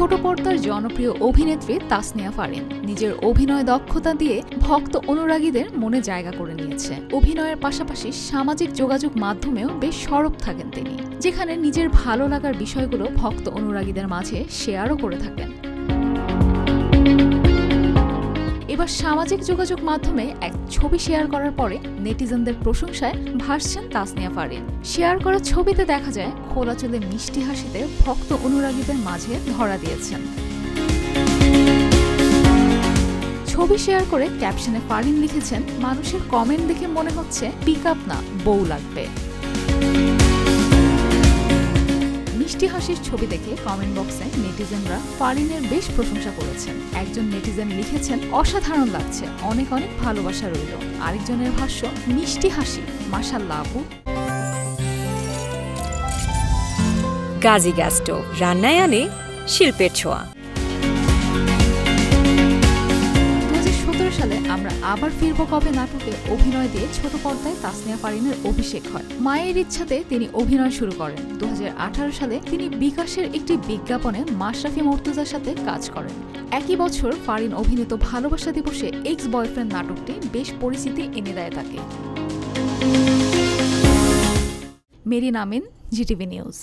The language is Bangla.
পর্দার জনপ্রিয় অভিনেত্রী তাসনিয়া ফারিন নিজের অভিনয় দক্ষতা দিয়ে ভক্ত অনুরাগীদের মনে জায়গা করে নিয়েছে। অভিনয়ের পাশাপাশি সামাজিক যোগাযোগ মাধ্যমেও বেশ সরব থাকেন তিনি, যেখানে নিজের ভালো লাগার বিষয়গুলো ভক্ত অনুরাগীদের মাঝে শেয়ারও করে থাকেন। এবার সামাজিক যোগাযোগ মাধ্যমে এক ছবি শেয়ার করার পরে নেটিজেনদের প্রশংসায় ভাসছেন তাসনিয়া ফারিন শেয়ার করা ছবিতে দেখা যায়, খোলা চলে মিষ্টি হাসিতে ভক্ত অনুরাগীদের মাঝে ধরা দিয়েছেন। ছবি শেয়ার করে ক্যাপশনে ফারিন লিখেছেন, মানুষের কমেন্ট দেখে মনে হচ্ছে পিক আপ না, বউ লাগবে। মিষ্টি হাসির ছবি দেখে কমেন্ট বক্সে নেটিজেনরা ফারিনের বেশ প্রশংসা করেছেন। একজন নেটিজেন লিখেছেন, অসাধারণ লাগছে, অনেক অনেক ভালোবাসা রইল। আরেকজনের ভাষ্য মিষ্টি হাসি মাসাল্লা আপু। গাজী গ্যাস্টো রান্নায় আনে শিল্পের ছোঁয়া। সালে আমরা আবার ফিরবো কবে নাটকে অভিনয় দিয়ে ছোট পর্দায় তাসনিয়া পারিনের অভিষেক হয়। মায়ের ইচ্ছাতে তিনি অভিনয় শুরু করেন। দুই হাজার আঠারো সালে তিনি বিকাশের একটি বিজ্ঞাপনে মাশরাফি মর্তুজার সাথে কাজ করেন। একই বছর ফারিন অভিনীত ভালোবাসা দিবসে এক্স বয়ফ্রেন্ড নাটকটি বেশ পরিচিতি এনে দেয় তাকে। মেরি নামিন জিটিভি নিউজ।